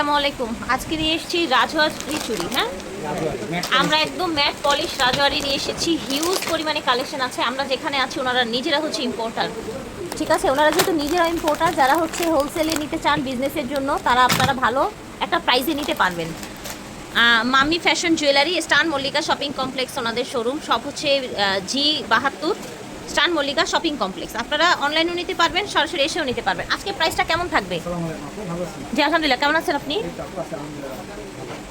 আসসালামু আলাইকুম। আজকে নিয়ে এসেছি রাজওয়ারি চুড়ি হ্যাঁ? আমরা একদম ম্যাট পলিশ রাজওয়ারি নিয়ে এসেছি। হিউজ পরিমাণে কালেকশন আছে। আমরা যেখানে আছি, ওনারা নিজেরা হচ্ছে ইম্পোর্টার ঠিক আছে? ওনারা যেহেতু নিজেরা ইম্পোর্টার যারা হচ্ছে হোলসেলে নিতে চান বিজনেসের জন্য, তারা আপনারা ভালো একটা প্রাইসে নিতে পারবেন। মামি ফ্যাশন জুয়েলারি স্টান মল্লিকা শপিং কমপ্লেক্স ওনাদের শোরুম সব হচ্ছে জি বাহাত্তর। স্টান মল্লিকা শপিং কমপ্লেক্স। আপনারা অনলাইনেও নিতে পারবেন সরাসরি এসেও নিতে পারবেন। আজকে প্রাইসটা কেমন থাকবে? জি আলহামদুলিল্লাহ। কেমন আছেন আপনি?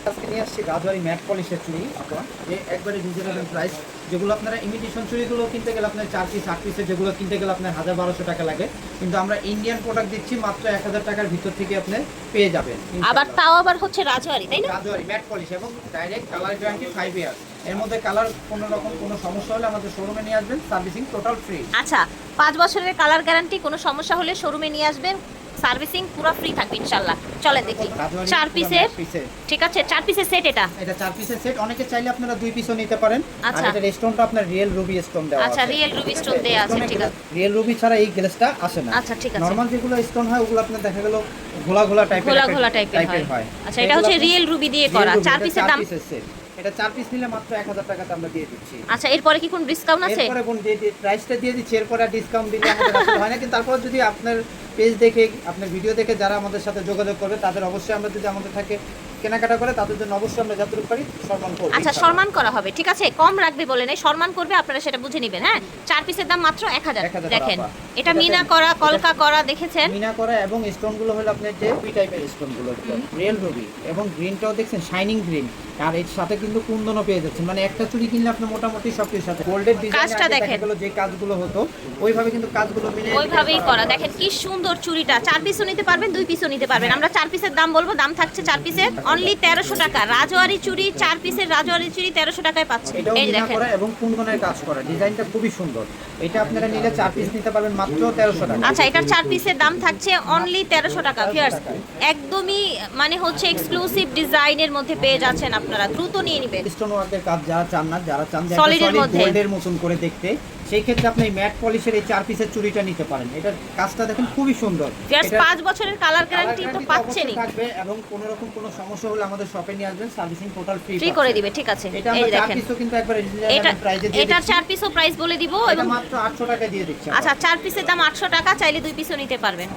আজকে নিয়ে আসছি রাজবাড়ি ম্যাট পলিশের চুড়ি আপনার। একবারে রিজনেবল প্রাইস যেগুলো আপনারা ইমিটেশন চুড়িগুলো কিনতে গেলে আপনার চার পিস আট পিসের যেগুলো কিনতে গেলে আপনার হাজার বারোশো টাকা লাগে। কিন্তু আমরা ইন্ডিয়ান প্রোডাক্ট দিচ্ছি মাত্র এক হাজার টাকার ভিতর থেকে আপনি পেয়ে যাবেন। আবার তাও আবার হচ্ছে রাজওয়ারি তাই না? রাজবাড়ি ম্যাট পলিশ এবং direct colour guarantee five year এর মধ্যে কালার কোনো রকম কোনো সমস্যা হলে আমাদের শোরুমে নিয়ে আসবেন সার্ভিসিং টোটাল ফ্রি আচ্ছা পাঁচ বছরের কালার গ্যারান্টি কোনো সমস্যা হলে শোরুমে নিয়ে আসবেন সার্ভিসিং পুরো ফ্রি থাকবে ইনশাল্লাহ চলে দেখি চার পিসের ঠিক আছে চার পিসের সেট এটা? এটা চার পিসের সেট অনেকে চাইলে আপনারা দুই পিসও নিতে পারেন। আর আচ্ছা। এটা স্টোনটা আপনার রিয়েল রুবি স্টোন দেওয়া আচ্ছা রিয়েল রুবি স্টোন দেয়া আছে ঠিক আছে। রিয়েল রুবি ছাড়া এই গ্লেসটা আসে না। আচ্ছা ঠিক আছে। নরমাল যেগুলো স্টোন হয় ওগুলো আপনার দেখা গেল ঘোলা ঘোলা টাইপের ঘোলা ঘোলা টাইপের হয়। আচ্ছা এটা হচ্ছে রিয়েল রুবি দিয়ে করা। চার পিসের দাম? এটা চার পিস নিলে মাত্র এক হাজার টাকাতে আমরা দিয়ে দিচ্ছি। আচ্ছা এরপরে কি কোন ডিসকাউন্ট আছে? এরপরে কোন প্রাইসটা দিয়ে দিচ্ছি এরপরে ডিসকাউন্ট দিলে আমাদের আসলে হয় না। কিন্তু তারপর যদি আপনার পেজ দেখে আপনার ভিডিও দেখে যারা আমাদের সাথে যোগাযোগ করবে তাদের অবশ্যই আমরা যদি আমাদের থাকে কেনাকাটা করে তাদের জন্য অবশ্যই আমরা যতটুকু পারি সম্মান করব আচ্ছা সম্মান করা হবে ঠিক আছে? কম রাখবে বলে নেই সম্মান করবে আপনারা সেটা বুঝে নেবেন হ্যাঁ? চার পিসের দাম মাত্র এক হাজার 1000 দেখেন। এটা মিনা করা কলকা করা দেখেছেন? মিনা করা এবং স্টোনগুলো হলো আপনার যে দুই টাইপের স্টোনগুলো রিয়েল রুবি এবং গ্রিনটাও দেখছেন শাইনিং গ্রিন আর এর সাথে কিন্তু কুন্দনও পেয়ে যাচ্ছেন। মানে একটা চুড়ি কিনলে আপনি মোটামুটি সব কিছুর সাথে গোল্ডের কাজটা দেখেন। যে কাজগুলো হতো ওইভাবে কিন্তু কাজগুলো মিলে ওইভাবেই করা দেখেন কি সুন্দর চুড়িটা চার পিসও নিতে পারবেন দুই পিসও নিতে পারবেন। আমরা চার পিসের দাম বলব দাম থাকছে চার পিসের অনলি তেরোশো টাকা। রাজওয়ারি চুড়ি চার পিসের রাজওয়ারি চুড়ি তেরোশো টাকায় এটাও এই দেখেন। এবং কুন্দনের কাজ করা। ডিজাইনটা খুবই সুন্দর। এটা আপনারা নিলে চার পিস নিতে পারবেন মাত্র তেরোশো টাকা। আচ্ছা এটার চার পিসের দাম থাকছে অনলি তেরোশো টাকা। ভিউয়ার্স একদমই মানে হচ্ছে এক্সক্লুসিভ ডিজাইনের মধ্যে পেয়ে যাচ্ছেন আপনারা। দ্রুত নিয়ে নেবেন। স্টোন ওয়ার্কের কাজ যারা চান না যারা চান Solid মধ্যে। গোল্ডের মতন করে দেখতে সেই ক্ষেত্রে আপনি ম্যাট পলিশের এই চার পিসের চুড়িটা নিতে পারেন। এটার কাজটা দেখেন খুবই সুন্দর। এটা- পাঁচ বছরের কালার গ্যারান্টি তো পাচ্ছেনই। থাকবে এবং কোনো রকম কোনো সমস্যা হলে আমাদের শপে নিয়ে আসবেন সার্ভিসিং টোটাল ফ্রি ফ্রি করে দিবে ঠিক আছে। এটা এই আমরা চার পিসও কিন্তু একবার এটা এটা চার পিসও প্রাইস বলে দিব এবং মাত্র 800 টাকা দিয়ে দিচ্ছি আচ্ছা চার পিসের দাম আটশো টাকা চাইলে দুই পিসও নিতে পারবেন।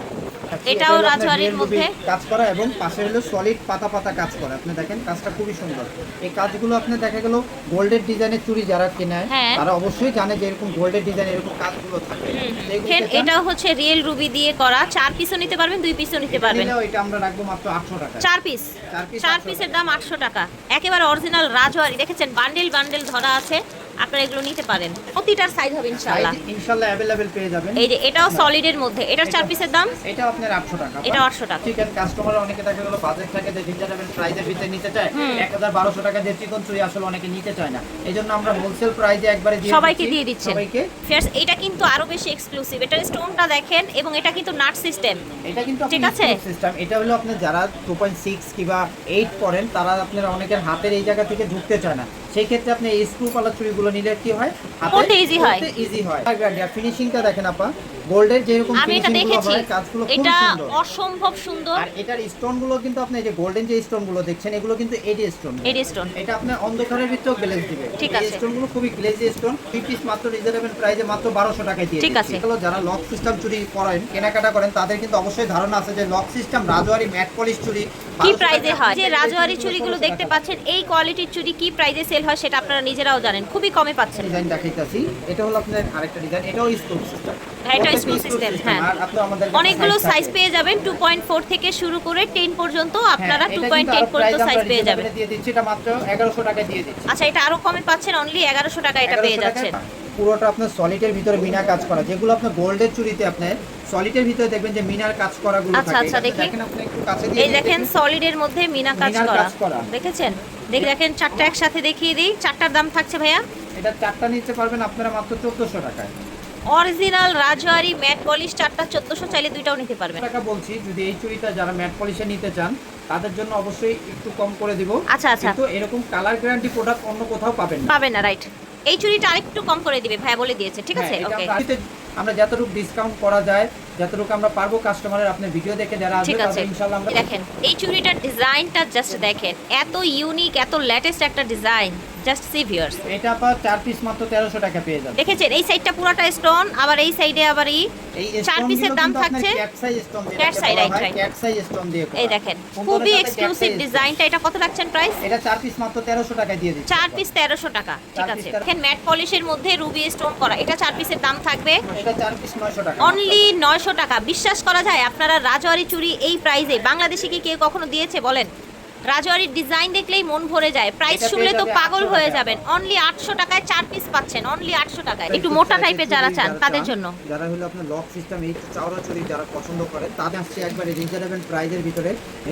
এটাও এটা রাজবাড়ির মধ্যে। কাজ করা এবং পাশে হলো সলিড পাতা পাতা কাজ করা। আপনি দেখেন কাজটা খুবই সুন্দর। এই কাজগুলো আপনি দেখা গেল গোল্ডের ডিজাইনের চুড়ি যারা কেনায় হ্যাঁ। তারা অবশ্যই জানে যে এরকম গোল্ডের ডিজাইন এরকম কাজগুলো থাকে। দেখেন এটাও হচ্ছে রিয়েল রুবি দিয়ে করা। চার পিসও নিতে পারবেন দুই পিসও নিতে পারবেন। এটা আমরা রাখব মাত্র 800 টাকা চার পিস চার পিস চার 800 পিসের দাম আটশো টাকা। একেবারে অরিজিনাল রাজওয়ারি দেখেছেন? বান্ডেল বান্ডেল ধরা আছে। আপনারা এগুলো নিতে পারেন প্রতিটার সাইজ হবে ইনশাআল্লাহ সাইজ ইনশাআল্লাহ अवेलेबल পেয়ে যাবেন এই যে এটাও সলিডের মধ্যে এটার চার পিসের দাম এটা আপনার 800 টাকা এটা 800 টাকা। চিকেন কাস্টমার অনেকে দেখা গেল বাজেট থাকে যে রিজনেবল প্রাইসের ভিতরে নিতে চায় 1200 টাকা দিয়ে চিকন চুরি আসলে অনেকে নিতে চায় না এইজন্য আমরা হোলসেল প্রাইসে একবারে দিয়ে সবাইকে দিচ্ছি। দিয়ে দিচ্ছেন সবাইকে ফিয়ার্স এটা কিন্তু আরো বেশি এক্সক্লুসিভ এটার স্টোনটা দেখেন এবং এটা কিন্তু নাট সিস্টেম এটা কিন্তু ঠিক আছে? সিস্টেম এটা হলো আপনি যারা 2.6 কিংবা 8 পড়েন তারা আপনারা অনেকের হাতের এই জায়গা থেকে ঢুকতে চায় না সেই ক্ষেত্রে আপনি এই স্ক্রু পালা চুড়িগুলো নিলে কি হয়? হাতে ইজি হয়। ইজি হয়। ফিনিশিংটা দেখেন আপা। গোল্ডের যেরকম আমি এটা দেখেছি। এটা অসম্ভব সুন্দর। আর এটার স্টোনগুলো কিন্তু আপনি এই যে গোল্ডেন যে স্টোনগুলো দেখছেন এগুলো কিন্তু এডি স্টোন এডি স্টোন এটা আপনার অন্ধকারের ভিতরেও গ্লেজ দিবে। ঠিক আছে। স্টোনগুলো খুবই গ্লেজি স্টোন পিস মাত্র প্রাইসে মাত্র 1200 টাকায় দিয়ে ঠিক আছে। এগুলো যারা লক সিস্টেম চুরি করেন কেনাকাটা করেন তাদের কিন্তু অবশ্যই ধারণা আছে যে lock system Rajwari matt polish চুরি কি 1200 প্রাইজে হয়? যে রাজওয়ারি 1600 দেখতে পাচ্ছেন এই কোয়ালিটির চুড়ি কি প্রাইজে সেল হয় সেটা আপনারা নিজেরাও জানেন। খুবই কমে পাচ্ছেন। ডিজাইন দেখাইতাছি। এটা হলো আপনার আরেকটা ডিজাইন এটাও স্ক্রু সিস্টেম হ্যাঁ, এটাও screw system, হ্যাঁ। অনেকগুলো সাইজ পেয়ে যাবেন টু পয়েন্ট ফোর থেকে শুরু করে টেন পর্যন্ত আপনারা টু পয়েন্ট টেন পর্যন্ত সাইজ পেয়ে যাবেন। reasonable দিয়ে দিচ্ছি এটা মাত্র 1100 টাকা দিয়ে দিচ্ছি। আচ্ছা এটা আরও কমে পাচ্ছেন অনলি এগারোশো টাকা এটা পেয়ে যাচ্ছেন। পুরোটা আপনার সলিডের ভিতরে মিনা কাজ করা যেগুলো আপনার গোল্ডের চুরিতে আপনার সলিডের ভিতরে দেখবেন যে মিনার কাজ আচ্ছা, আচ্ছা, দেখেন আপনি একটু কাছে দিয়ে এই দেখেন সলিডের মধ্যে মিনা করা। কাজ করা। দেখেছেন? দেখে দেখেন চারটা একসাথে দেখিয়ে দিই। চারটার দাম থাকছে ভাইয়া? এটা চারটা নিতে পারবেন আপনারা মাত্র 1400 টাকায়। অরিজিনাল রাজওয়ারি ম্যাট পলিশ চারটা চোদ্দশো চাইলে দুইটাও নিতে পারবেন। টাকা বলছি যদি এই চুরিটা যারা ম্যাট পলিশে নিতে চান তাদের জন্য অবশ্যই একটু কম করে দিব। আচ্ছা, আচ্ছা। কিন্তু এরকম কালার গ্যারান্টি প্রোডাক্ট অন্য কোথাও পাবেন না। পাবেন না রাইট এই চুড়িটা আরেকটু কম করে দিবে ভাই বলে দিয়েছে ঠিক আছে? হ্যাঁ, ওকে আমরা যতটুকু ডিসকাউন্ট করা যায় যতটুকু আমরা পারব কাস্টমারের আপনি ভিডিও দেখে যারা আসবে আছে। তাদের ইনশাআল্লাহ আমরা দেখেন এই চুড়িটার ডিজাইনটা জাস্ট দেখেন এত ইউনিক এত লেটেস্ট একটা ডিজাইন জাস্ট সি ভিউয়ার্স এটা আপনার চার পিস মাত্র তেরোশো টাকা পেয়ে যাবে। দেখেছেন এই সাইডটা পুরোটা স্টোন আবার এই সাইডে আবার এই চার পিসের দাম থাকছে cat side, বলা right, হয়, right. cat দিয়ে এই দেখেন খুবই এক্সক্লুসিভ ডিজাইনটা এটা কত রাখছেন প্রাইস এটা চার পিস মাত্র তেরোশো টাকায় দিয়ে দিচ্ছি। চার পিস তেরোশো টাকা ঠিক আছে। দেখেন ম্যাট পলিশের মধ্যে রুবি স্টোন করা এটা চার পিসের দাম থাকবে। এটা চার পিস নয়শো টাকা। অনলি নয়শো টাকা। বিশ্বাস করা যায় আপনারা রাজওয়ারি চুরি এই প্রাইসে বাংলাদেশে কি কেউ কখনো দিয়েছে বলেন? রাজওয়ারির ডিজাইন দেখলেই মন ভরে যায়। প্রাইস শুনলে তো পাগল হয়ে। যাবেন। অনলি আটশো টাকায় চার পিস পাচ্ছেন। অনলি আটশো টাকায়। একটু মোটা টাইপের যারা চান তাদের জন্য। যারা হলো আপনার লক সিস্টেম এই চাওড়া চুরি যারা পছন্দ করে তাদের আসছে একবারে রিজনেবল প্রাইজের ভিতরে।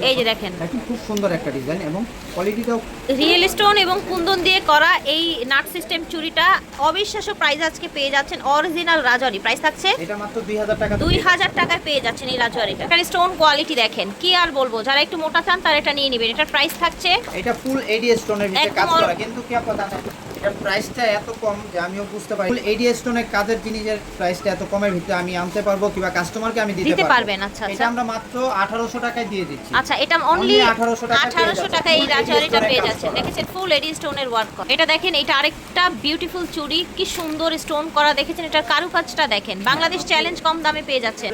এই যে দেখেন। খুব সুন্দর একটা ডিজাইন এবং কোয়ালিটিটাও রিয়েল স্টোন এবং কুন্দন দিয়ে করা এই নাট সিস্টেম চুড়িটা অবিশ্বাস্য প্রাইস আজকে পেয়ে যাচ্ছেন অরিজিনাল রাজওয়ারি প্রাইস থাকছে এটা মাত্র দুই হাজার টাকা দুই হাজার টাকায় পেয়ে যাচ্ছেন এই রাজওয়ারিটা এখানে স্টোন কোয়ালিটি দেখেন কি আর বলব? যারা একটু মোটা চান তারা এটা নিয়ে নেবেন। এটার প্রাইস থাকছে? এটা ফুল এডি স্টোনের ভিতরে কাজ করা কিন্তু কি কথা না এটার প্রাইসটা এত কম যে আমিও বুঝতে পারি। ফুল এডি স্টোনের কাজের জিনিসের প্রাইসটা এত কমের ভিতরে আমি আনতে পারব কিংবা কাস্টমারকে আমি দিতে দিতে পারব। পারবেন, আচ্ছা, এটা আচ্ছা। আমরা মাত্র 1800 টাকায় দিয়ে দিচ্ছি। আচ্ছা এটা অনলি 1800 টাকা 1800 টাকায় এই রাজারিটা রাজওয়ারিটা পেয়ে যাচ্ছে দেখেছেন? ফুল এডি স্টোনের ওয়ার্ক করা। এটা দেখেন এটা আরেকটা বিউটিফুল চুড়ি। কি সুন্দর স্টোন করা দেখেছেন এটার কারুকাজটা দেখেন। বাংলাদেশ চ্যালেঞ্জ কম দামে পেয়ে যাচ্ছেন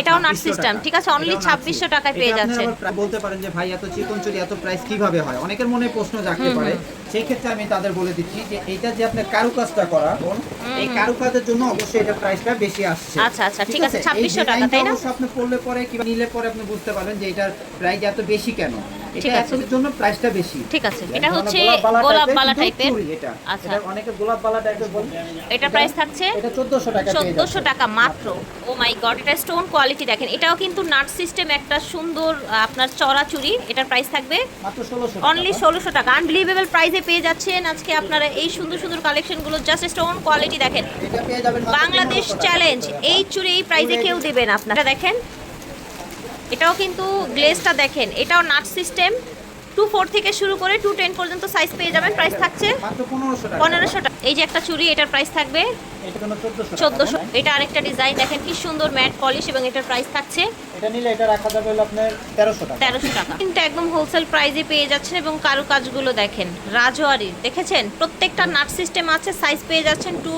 এটাও নাট সিস্টেম ঠিক আছে অনলি ছাব্বিশশো। টাকায় পেয়ে প্রায় বলতে পারেন যে ভাই এত চিকন চুরি এত প্রাইস কীভাবে হয়? অনেকের মনে প্রশ্ন জাগতে পারে। সেই ক্ষেত্রে আমি তাদের বলে দিচ্ছি যে এইটা যে আপনার কারুকাজটা করা এই কারুকাজের জন্য অবশ্যই এটা প্রাইসটা বেশি আসছে। আচ্ছা, আচ্ছা, ঠিক আছে, 2600 টাকা, তাই না? আপনি পড়লে পরে কিংবা নিলে পরে আপনি বুঝতে পারবেন যে এটার প্রাইস এত বেশি কেন? ঠিক আছে। এতদের জন্য প্রাইসটা বেশি। ঠিক আছে। এটা হচ্ছে গোলাপ বালা টাইপের এটা। আচ্ছা। এটা অনেকে গোলাপ বালা টাইপের বলে। এটা প্রাইস থাকছে এটা 1400 টাকা পেয়ে চোদ্দশো যাচ্ছে। টাকা মাত্র। ও মাই গড এটা স্টোন কোয়ালিটি দেখেন। এটাও কিন্তু নাট সিস্টেম একটা সুন্দর আপনার চড়া চুড়ি। এটার প্রাইস থাকবে মাত্র 1600 অনলি ষোলোশো টাকা। আনবিলিভেবল প্রাইসে পেয়ে যাচ্ছেন আজকে আপনারা এই সুন্দর সুন্দর কালেকশনগুলো জাস্ট স্টোন কোয়ালিটি দেখেন। এটা পেয়ে যাবেন বাংলাদেশ চ্যালেঞ্জ এই চুড়ি এই প্রাইসে কেউ দেবেন আপনারা দেখেন। এটাও কিন্তু গ্লেজটা দেখেন এটাও নাট সিস্টেম। টু ফোর থেকে শুরু করে টু টেন পর্যন্ত সাইজ পেয়ে যাবেন প্রাইস থাকছে মাত্র 1500 টাকা। পনেরোশো টাকা। এই যে একটা চুড়ি এটার প্রাইস থাকবে এটা কোনো 1400 টাকা। চোদ্দোশো। এটা আরেকটা ডিজাইন দেখেন কি সুন্দর ম্যাট পলিশ এবং এটার প্রাইস থাকছে এটা নিলে এটা রাখা যাবে আপনার 1300 টাকা। তেরোশো টাকা। কিন্তু একদম হোলসেল প্রাইসে পেয়ে যাচ্ছেন এবং কারুকাজগুলো দেখেন রাজওয়ারির দেখেছেন? প্রত্যেকটা নাট সিস্টেম আছে সাইজ পেয়ে যাচ্ছেন টু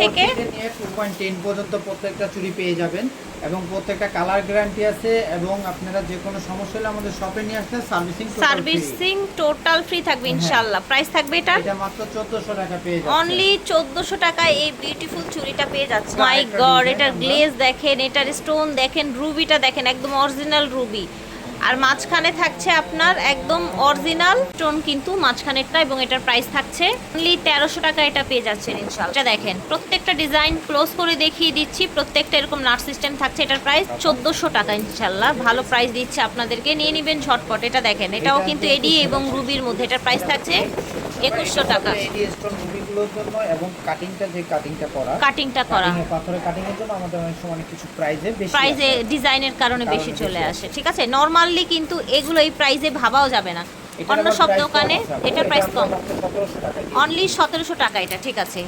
থেকে? নিয়ে 2.10 পর্যন্ত প্রত্যেকটা চুরি পেয়ে যাবেন এবং প্রত্যেকটা কালার গ্যারান্টি আছে এবং আপনারা যে কোনো সমস্যা হলে আমাদের শপে নিয়ে আসলে সার্ভিসিং সার্ভিসিং টোটাল ফ্রি থাকবে হ্যাঁ। ইনশাল্লাহ প্রাইস থাকবে এটার? এটা মাত্র 1400 টাকা পেয়ে যাবেন অনলি চোদ্দশো টাকায় এই বিউটিফুল চুড়িটা পেয়ে যাচ্ছে। মাই গড এটার গ্লেজ দেখেন এটার স্টোন দেখেন রুবিটা দেখেন একদম অরিজিনাল রুবি আর মাঝখানে থাকছে আপনার একদম অরিজিনাল স্টোন কিন্তু মাঝখানেরটা এবং এটার প্রাইস থাকছে অনলি তেরোশো টাকা এটা পেয়ে যাচ্ছেন ইনশাল্লাহ এটা দেখেন, প্রত্যেকটা ডিজাইন ক্লোজ করে দেখিয়ে দিচ্ছি, প্রত্যেকটা এরকম নাট সিস্টেম থাকছে, এটার প্রাইস চোদ্দশো টাকা ইনশাল্লাহ ভালো প্রাইস দিচ্ছে আপনাদেরকে, নিয়ে নেবেন ঝটপট। এটা দেখেন, এটাও কিন্তু কিন্তু এডি এবং রুবির মধ্যে এটার প্রাইস থাকছে একুশশো টাকা। মুভিগুলোর জন্য এবং কাটিংটা যে কাটিংটা করা কাটিংটা করা। পাথরের কাটিং এর জন্য আমাদের অনেক সময় কিছু প্রাইজে বেশি প্রাইজে ডিজাইনের কারণে বেশি চলে আসে। ঠিক আছে? নর্মালি কিন্তু এগুলো এই প্রাইজে ভাবাও যাবে না। অন্য সব দোকানে এটা প্রাইস কম। মাত্র 1700 টাকা দিয়ে। অনলি সতেরোশো টাকা এটা ঠিক আছে?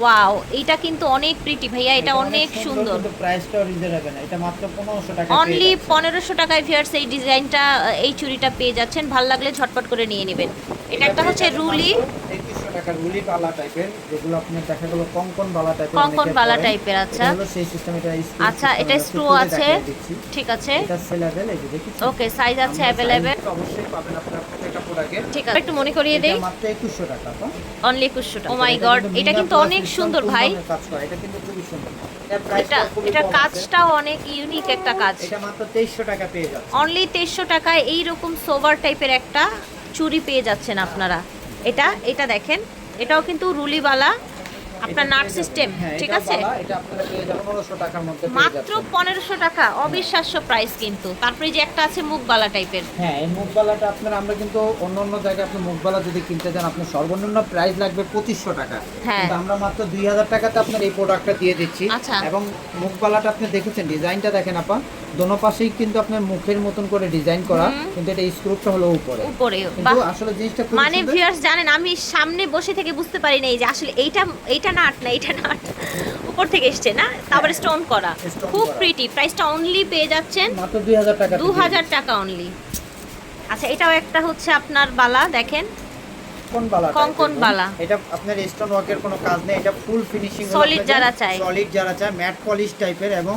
ওয়াও এটা কিন্তু অনেক প্রিটি ভাইয়া এটা অনেক সুন্দর প্রাইসটাও রিজনেবল এটা মাত্র 1500 টাকা অনলি যাচ্ছেন। পনেরোশো টাকায় ভিয়ার্স এই ডিজাইনটা এই চুড়িটা পেয়ে যাচ্ছেন। ভালো লাগলে ঝটপট করে নিয়ে নেবেন। এটা একটা হচ্ছে রুলি। 2100 টাকা রুলি বালা টাইপের যেগুলো আপনি দেখা গেল কঙ্কন বালা টাইপের কঙ্কন বালা টাইপের আচ্ছা। হলো সেই সিস্টেম এটা আচ্ছা এটা স্ক্রু আছে। ঠিক আছে। এটা সেলেবেল এই যে ওকে সাইজ আছে অ্যাভেলেবেল অবশ্যই পাবেন আপনারা প্রত্যেকটা প্রোডাক্টে ঠিক আছে। একটু মনে করিয়ে দেই। মাত্র 2100 টাকা তো। অনলি একুশশো টাকা। ও মাই গড এটা কিন্তু অনেক সুন্দর ভাই। কাজ করা। এটা কিন্তু খুবই সুন্দর। এটা টাও এটা কাজটাও অনেক ইউনিক একটা কাজ। এটা মাত্র 2300 টাকা পেয়ে যাচ্ছে অনলি তেইশশো টাকায় এইরকম সোভার টাইপের একটা চুরি পেয়ে যাচ্ছেন আপনারা। এটা এটা দেখেন। এটাও কিন্তু রুলিওয়ালা আপনার নাট সিস্টেম হ্যাঁ, ঠিক আছে? বালা, এটা আপনারা পেয়ে যাবেন। 1500 টাকার মধ্যে পেয়ে মাত্র পনেরোশো টাকা অবিশ্বাস্য প্রাইস কিন্তু। তারপরে যে একটা আছে মুখবালা টাইপের হ্যাঁ এই মুখবালাটা আপনার আমরা কিন্তু অন্য অন্য জায়গায় আপনি মুখবালা যদি কিনতে যান আপনার সর্বনিম্ন প্রাইস লাগবে পঁচিশশো টাকা। হ্যাঁ। কিন্তু আমরা মাত্র দুই হাজার টাকাতে আপনার এই প্রোডাক্টটা দিয়ে দিচ্ছি। আচ্ছা। এবং মুখবালাটা আপনি দেখেছেন ডিজাইনটা দেখেন আপা। দোনো পাশেই কিন্তু আপনার মুখের মতন করে ডিজাইন করা। কিন্তু এটা স্ক্রুপটা হলো উপরে। উপরে কিন্তু আসলে জিনিসটা খুব মানে ভিউয়ার্স জানেন আমি সামনে বসে থেকে বুঝতে পারি না এই যে আসলে এইটা এইটা নাট না এইটা নাট। উপর থেকে এসছে না? তারপরে স্টোন করা। খুব প্রিটি প্রাইসটা অনলি পেয়ে যাচ্ছেন মাত্র দুই হাজার টাকা দু হাজার টাকা অনলি আচ্ছা এটাও একটা হচ্ছে আপনার বালা দেখেন। কোন কঙ্কন বালা। এটা আপনার স্টোন ওয়ার্কের কোনো কাজ নেই এটা ফুল ফিনিশিং সলিড যারা চায়। সলিড যারা চায় ম্যাট পলিশ টাইপের এবং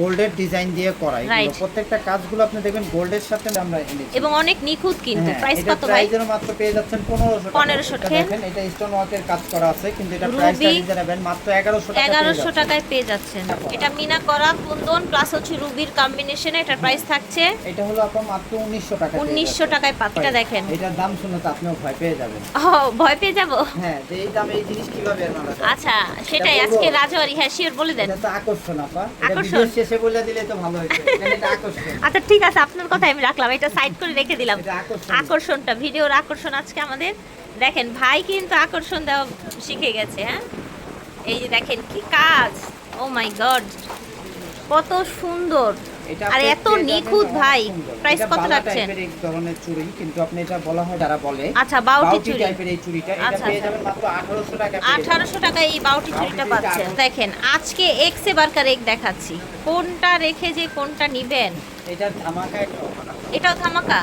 গোল্ডের ডিজাইন দিয়ে করা। এগুলো। প্রত্যেকটা কাজগুলো আপনি দেখবেন গোল্ডের সাথে আমরা এনেছি। এবং অনেক নিখুঁত কিন্তু হ্যাঁ, প্রাইস এটা কত ভাই? প্রাইজের মাত্র পেয়ে যাচ্ছেন 1500 টাকা। 1500 টাকা। দেখেন এটা স্টোন ওয়ার্কের কাজ করা আছে কিন্তু এটা Ruby প্রাইসটা নিজে নেবেন মাত্র 1100 টাকা এগারোশো টাকায় পেয়ে যাচ্ছেন। এটা মিনা করা কুন্দন প্লাস হচ্ছে রুবির কম্বিনেশনে এটার প্রাইস থাকছে এটা হলো আপনার মাত্র 1900 টাকা পেয়ে উনিশশো যাচ্ছেন। টাকায় পাখিটা দেখেন। এটার দাম শুনে তো আপনিও ভয় পেয়ে যাবেন। ও ভয় পেয়ে যাব? হ্যাঁ যে এই দামে এই জিনিস কীভাবে যায়? আচ্ছা সেটাই আজকে রাজওয়ারি হ্যাঁ শিওর বলে দেন। এটা তো আকর্ষণ আপা। আকর্ষণ? শেষে বলে দিলে তো ভালো হতো আচ্ছা ঠিক আছে আপনার কথা আমি রাখলাম। এটা সাইড করে রেখে দিলাম। আকর্ষণটা ভিডিওর আকর্ষণ আজকে আমাদের। দেখেন ভাই কিন্তু আকর্ষণ দেওয়া শিখে গেছে হ্যাঁ? এই যে দেখেন কি কাজ। ও মাই গড কত সুন্দর। আর এত নিখুঁত ভাই প্রাইস কত রাখছেন এক ধরনের চুড়ি কিন্তু আপনি এটা বলা হয় যারা বলে আচ্ছা বাউটি চুড়ি। টাইপের এই চুড়িটা এটা আচ্ছা, পেয়ে আচ্ছা। যাবেন মাত্র 1800 টাকা পেয়ে যাবেন। আঠারোশো টাকায় এই বাউটি চুড়িটা পাচ্ছেন। দেখেন আজকে এক্সে বারকার এক দেখাচ্ছি। কোনটা রেখে যে কোনটা নিবেন? এটা ধামাকা একটা এটাও ধামাকা।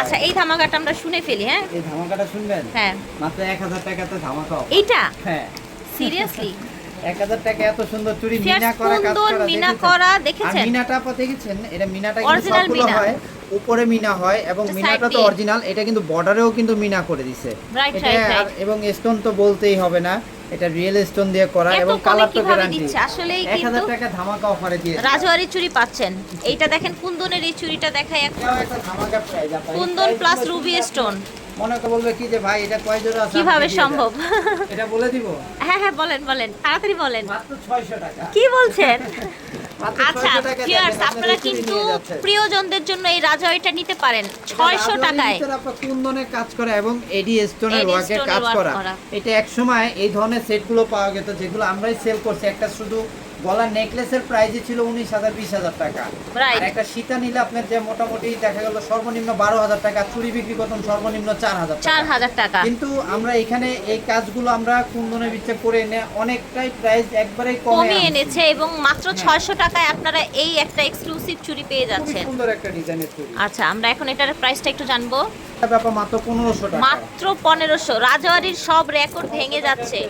আচ্ছা এই ধামাকাটা আমরা শুনে ফেলি হ্যাঁ? এই ধামাকাটা শুনবেন? হ্যাঁ। মাত্র 1000 টাকাতে ধামাকা। এইটা? হ্যাঁ। সিরিয়াসলি 1000 টাকা এত সুন্দর চুড়ি মিনা করা কাজ করা মিনা করা দেখেছেন? মিনাটা আপা দেখেছেন? এটা মিনাটা কিন্তু সবগুলো হয় উপরে মিনা হয় এবং মিনাটা তো অরিজিনাল এটা কিন্তু বর্ডারেও কিন্তু মিনা করে দিছে। Right, এটা right, right. আর- এবং স্টোন তো বলতেই হবে না এটা রিয়েল স্টোন দিয়ে করা এবং কালার তো গ্যারান্টি আসলেই 1000 কিন্তু টাকা ধামাকা অফারে দিয়ে রাজওয়ারি চুড়ি পাচ্ছেন। এইটা দেখেন কুন্দনের এই চুড়িটা দেখাই একটা ধামাকা price kundan plus ruby stone মনে তো বলবে কি যে ভাই এটা কয় জোড়া আছে? কীভাবে। সম্ভব? এটা বলে দিব? হ্যাঁ হ্যাঁ বলেন বলেন তাড়াতাড়ি বলেন। মাত্র 600 টাকা। কি বলছেন? আচ্ছা 600 ভিউয়ার্স আপনারা কিন্তু প্রিয়জনদের জন্য এই রাজওয়ারিটা নিতে পারেন ছয়শো রাজবাড়ির টাকায়। ভিতরে আপনার কুন্দনের কাজ করা এবং এডি স্টোনের কাজ করা। করা। এটা এক সময় এই ধরনের সেটগুলো পাওয়া যেত যেগুলো আমরাই সেল করছি। একটা শুধু গলার নেকলেসের প্রাইসই ছিল উনিশ হাজার বিশ হাজার টাকা। একটা সীতা নিলে আপনার যে মোটামুটি দেখা গেল সর্বনিম্ন বারো হাজার টাকা চুরি বিক্রি করতাম সর্বনিম্ন চার হাজার চার হাজার টাকা। কিন্তু আমরা এখানে এই কাজগুলো আমরা কুন্দনের বিচ্ছে করে এনে অনেকটাই প্রাইস একবারেই কমে এনেছে এবং মাত্র হ্যাঁ। ছয়শো টাকায় আপনারা এই একটা এক্সক্লুসিভ চুরি পেয়ে যাচ্ছেন। সুন্দর একটা ডিজাইনের চুরি। আচ্ছা আমরা এখন এটার প্রাইসটা একটু জানব। ব্যাপার মাত্র পনেরোশো টাকা। মাত্র পনেরোশো। রাজওয়ারির সব রেকর্ড ভেঙে যাচ্ছে।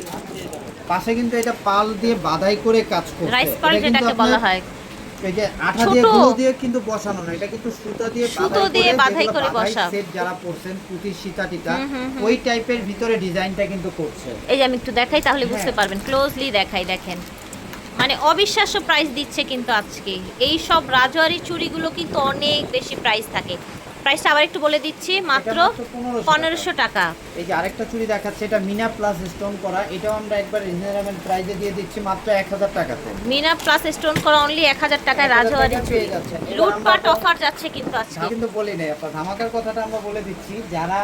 পাশে কিন্তু এটা পাল দিয়ে বাধাই করে কাজ করছে। রাইস পাল যেটাকে বলা হয়। এই যে আঠা দিয়ে গুলো দিয়ে কিন্তু বসানো না এটা কিন্তু সুতা দিয়ে সুতো দিয়ে বাধাই করে বসা। সেট যারা পড়ছেন পুঁতির সীতা হুম। ওই টাইপের ভিতরে ডিজাইনটা কিন্তু করছে। এই যে আমি একটু দেখাই তাহলে বুঝতে হ্যাঁ। পারবেন। ক্লোজলি দেখাই দেখেন। মানে অবিশ্বাস্য প্রাইস দিচ্ছে কিন্তু আজকে। এই সব রাজওয়ারি চুড়িগুলো কিন্তু অনেক বেশি প্রাইস থাকে। প্রাইসটা আবার একটু বলে দিচ্ছি মাত্র মাত্র 1500 পনেরোশো টাকা। এই যে আরেকটা চুড়ি দেখাচ্ছে এটা মিনা প্লাস স্টোন করা। এটাও আমরা একবার রিজনেবল প্রাইসে দিয়ে দিচ্ছি মাত্র এক হাজার টাকাতে। মিনা প্লাস স্টোন করা অনলি এক হাজার টাকায় 1000 রাজওয়ারি টাকা পেয়ে যাচ্ছেন। এবার লুটপাট অফার যাচ্ছে কিন্তু আজকে। কিন্তু বলি নাই আপনার ধামাকার কথাটা আমরা বলে দিচ্ছি যারা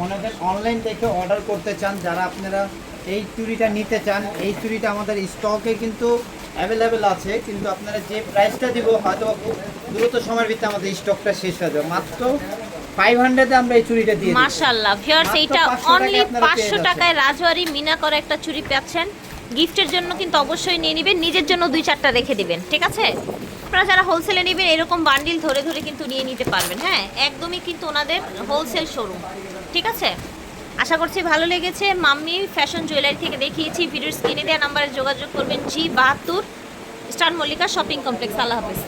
মনে করেন অনলাইন থেকে অর্ডার করতে চান যারা আপনারা এই চুড়িটা নিতে চান এই চুড়িটা আমাদের স্টকে কিন্তু অ্যাভেলেবেল আছে কিন্তু আপনারা যে প্রাইসটা দিব হয়তো দ্রুত সময়ের ভিতরে আমাদের স্টকটা শেষ হয়ে যাবে। মাত্র আমরা এই চুড়িটা দিয়ে দিচ্ছি। মাশাআল্লাহ ভিউয়ার্স মাত্র এইটা 500 অনলি টাকায় পাঁচশো টাকায় রাজওয়ারি মিনা করা একটা চুড়ি পাচ্ছেন। গিফটের জন্য কিন্তু অবশ্যই নিয়ে নেবেন নিজের জন্য দুই চারটা রেখে দিবেন ঠিক আছে? আপনারা যারা হোলসেলে নেবেন এরকম বান্ডিল ধরে ধরে কিন্তু নিয়ে নিতে পারবেন হ্যাঁ? একদমই কিন্তু ওনাদের হোলসেল শোরুম ঠিক আছে? আশা করছি ভালো লেগেছে। মাম্মি ফ্যাশন জুয়েলারি থেকে দেখিয়েছি, ভিডিওর স্ক্রিনে দেওয়া নাম্বারে যোগাযোগ করবেন, জি বাহাত্তর, স্টার মল্লিকা শপিং কমপ্লেক্স আল্লাহ হাফেজ।